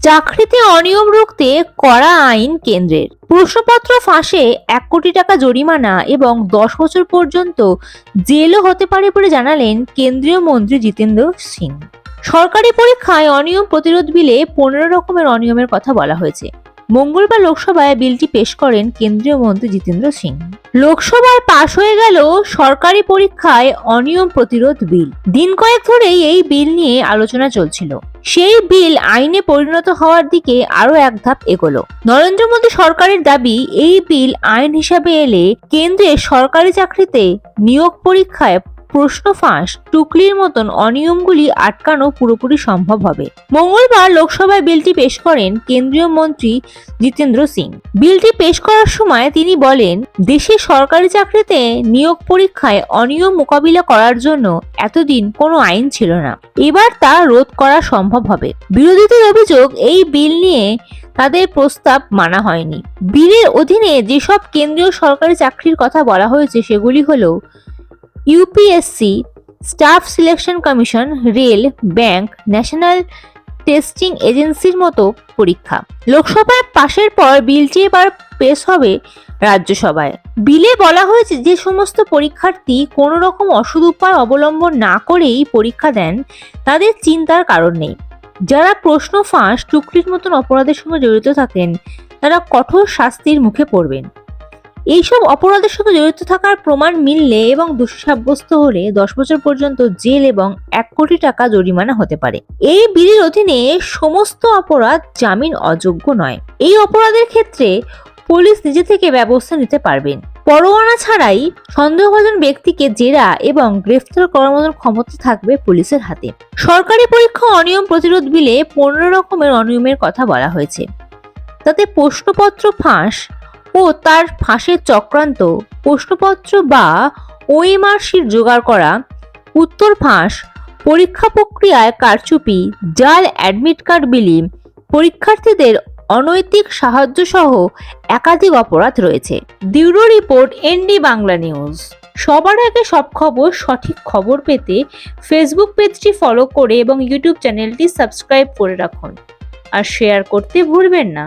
চাকরিতে অনিয়ম রুখতে করা আইন কেন্দ্রের। প্রশ্নপত্র ফাঁসে এক কোটি টাকা জরিমানা এবং দশ বছর পর্যন্ত জেলও হতে পারে বলে জানালেন কেন্দ্রীয় মন্ত্রী জিতেন্দ্র সিং। সরকারি পরীক্ষায় অনিয়ম প্রতিরোধ বিলে পনেরো রকমের অনিয়মের কথা বলা হয়েছে। মঙ্গলবার লোকসভায় বিলটি পেশ করেন কেন্দ্রীয় মন্ত্রী জিতেন্দ্র সিং। লোকসভায় পাশ হয়ে গেল সরকারি পরীক্ষায় অনিয়ম প্রতিরোধ বিল। দিন কয়েক ধরেই এই বিল নিয়ে আলোচনা চলছিল। সেই বিল আইনে পরিণত হওয়ার দিকে আরও এক ধাপ এগোলো। নরেন্দ্র মোদী সরকারের দাবি, এই বিল আইন হিসাবে এলে কেন্দ্রে সরকারি চাকরিতে নিয়োগ পরীক্ষায় প্রশ্ন ফাঁস, টুকলির মতন অনিয়মগুলি আটকানো পুরোপুরি সম্ভব হবে। মঙ্গলবার লোকসভায় বিলটি পেশ করেন কেন্দ্রীয় মন্ত্রী জিতেন্দ্র সিং। বিলটি পেশ করার সময় তিনি বলেন, দেশে সরকারি চাকরিতে নিয়োগ পরীক্ষায় অনিয়ম মোকাবিলা করার জন্য এতদিন কোনো আইন ছিল না। এবার তা রোধ করা সম্ভব হবে। বিরোধীদের অভিযোগ, এই বিল নিয়ে তাদের প্রস্তাব মানা হয়নি। বিলের অধীনে যেসব কেন্দ্রীয় সরকারি চাকরির কথা বলা হয়েছে সেগুলি হলো UPSC staff selection commission rail bank national testing এজেন্সির মতো পরীক্ষা। লোকসভায় পাশের পর বিলটি এবার পেশ হবে রাজ্যসভায়। বিলে বলা হয়েছে যে সমস্ত পরীক্ষার্থী কোনো রকম অসৎ উপায় অবলম্বন না করেই পরীক্ষা দেন, তাদের চিন্তার কারণ নেই। যারা প্রশ্ন ফাঁস, টুকরির মতন অপরাধের সঙ্গে জড়িত থাকেন, তারা কঠোর শাস্তির মুখে পড়বেন। এইসব অপরাধের সঙ্গে জড়িত থাকার প্রমাণ মিললে এবং দোষী সাব্যস্ত হলে দশ বছর পর্যন্ত জেল এবং এক কোটি টাকা জরিমানা হতে পারে। এই বিলের অধীনে সমস্ত অপরাধ জামিন অযোগ্য নয়। এই অপরাধের ক্ষেত্রে পুলিশ নিজে থেকে ব্যবস্থা নিতে পারবেন। পরোয়ানা ছাড়াই সন্দেহভাজন ব্যক্তিকে জেরা এবং গ্রেফতার করার মতন ক্ষমতা থাকবে পুলিশের হাতে। সরকারি পরীক্ষা অনিয়ম প্রতিরোধ বিলে পনেরো রকমের অনিয়মের কথা বলা হয়েছে। তাতে প্রশ্নপত্র ফাঁস ও তার ফাঁসের চক্রান্ত। প্রশ্নপত্র বা ওএমআরসির জোগাড় করা, উত্তর ফাঁস, পরীক্ষা প্রক্রিয়ায় কারচুপি, জাল অ্যাডমিট কার্ড বিলি পরীক্ষার্থীদের অনৈতিক সাহায্য সহ একাধিক অপরাধ রয়েছে। Bureau report ND Bangla news. সবার আগে সব খবর, সঠিক খবর পেতে ফেসবুক পেজটি ফলো করে এবং ইউটিউব চ্যানেলটি সাবস্ক্রাইব করে রাখুন। আর শেয়ার করতে ভুলবেন না।